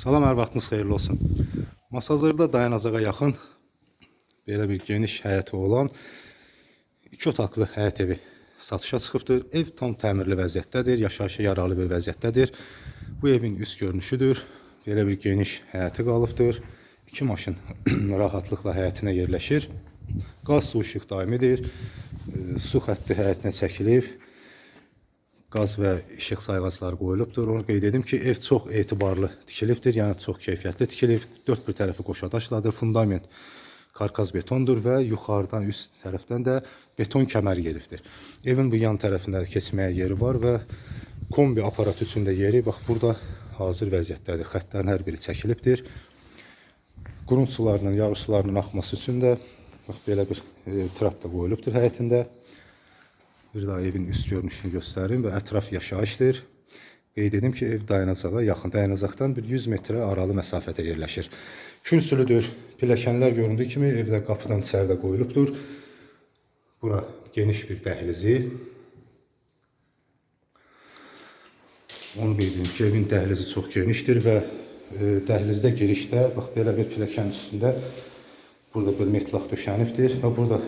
Salam, hər vaxtınız xeyirli olsun. Masazırda dayanacağa yaxın belə bir geniş həyəti olan iki otaqlı həyət evi satışa çıxıbdır. Ev tam təmirli vəziyyətdədir, yaşayışa yaralı bir vəziyyətdədir. Bu evin üst görünüşüdür. Belə bir geniş həyəti qalıbdır. İki maşın rahatlıqla həyətinə yerləşir. Qaz, su, işıq daimidir. Su xətti həyətinə çəkilib. Qaz və işıq sayğacları qoyulubdur. Onu qeyd edim ki, ev çox etibarlı tikilibdir, yəni çox keyfiyyətli tikilib. Dörd bir tərəfi qoşadaşladır, fundament karkaz betondur və yuxarıdan üst tərəfdən də beton kəməri gedibdir. Evin bu yan tərəfində də keçməyə yeri var və kombi aparat üçün də yeri bax burada hazır vəziyyətdədir. Xəttlərin hər biri çəkilibdir. Qurun sularının, yağış sularının axması üçün də bax belə bir e, trap da qoyulubdur həyətində. Bir daha evin üst görünüşünü göstərim və ətraf yaşayışdır. Qeyd edim ki, ev dayanacağa yaxın, dayanacaqdan bir 100 metrə aralı məsafədə yerləşir. Kürsülüdür. Pilləkənlər göründüyü kimi evdə qapıdan içəridə qoyulubdur. Bura geniş bir dəhlizi. Onu edim ki, evin dəhlizi çox genişdir və e, dəhlizdə girişdə bax belə bir pilləkən üstündə burada bir metlaq döşənibdir və burada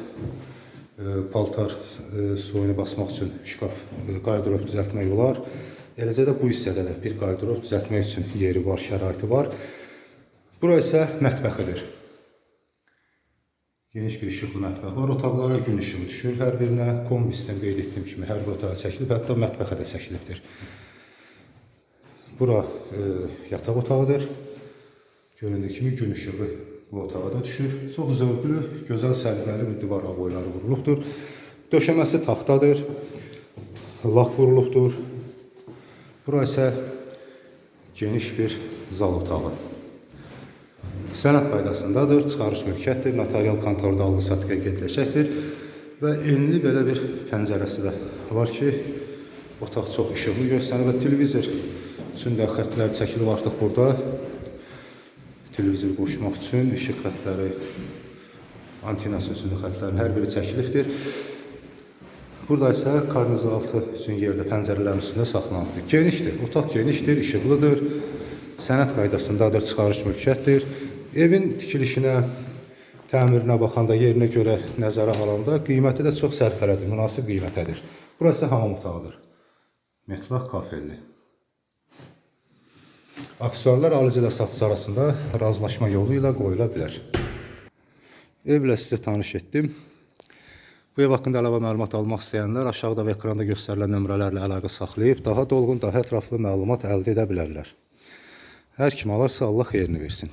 paltar e, soyunu basmaq üçün şkaf, e, qardırop düzəltmək olar. Eləcə də bu hissədə də bir qardırop düzəltmək üçün yeri var, şəraiti var. Bura isə mətbəxidir. Geniş bir işıqlı mətbəx var. Otaqlara gün işığı düşür hər birinə. Kombi sistem qeyd etdiyim kimi hər bir otağa çəkilib, hətta mətbəxə də çəkilibdir. Bura e, yataq otağıdır. Göründüyü kimi gün işığı bu otağa da düşür. Çox zövqlü, gözəl səliqəli bir divar aboyları vurulubdur. Döşəməsi taxtadır. Lak vurulubdur. Bura isə geniş bir zal otağı. Sənəd qaydasındadır, çıxarış mülkiyyətdir, notarial kontorda alqı-satqıya gediləcəkdir və enli belə bir pəncərəsi də var ki, otaq çox işıqlı göstərir və televizor üçün də xəttlər çəkilib artıq burada. Televizor qoşmaq üçün işıq xəttləri, antenası üçün də xəttlərin hər biri çəkilibdir. Burada isə karniz altı üçün yerdə pəncərələrin üstündə saxlanılır. Genişdir, otaq genişdir, işıqlıdır, sənəd qaydasındadır, çıxarış mülkiyyətdir. Evin tikilişinə, təmirinə baxanda, yerinə görə nəzərə alanda qiyməti də çox sərfələdir, münasib qiymətədir. Burası hamam otağıdır. Metlaq kafelli. Aksiyonlar alıcı ilə satıcı arasında razılaşma yolu ilə qoyula bilər. Evlə sizə tanış etdim. Bu ev haqqında əlavə məlumat almaq istəyənlər aşağıda və ekranda göstərilən nömrələrlə əlaqə saxlayıb daha dolğun, daha ətraflı məlumat əldə edə bilərlər. Hər kim alarsa Allah xeyrini versin.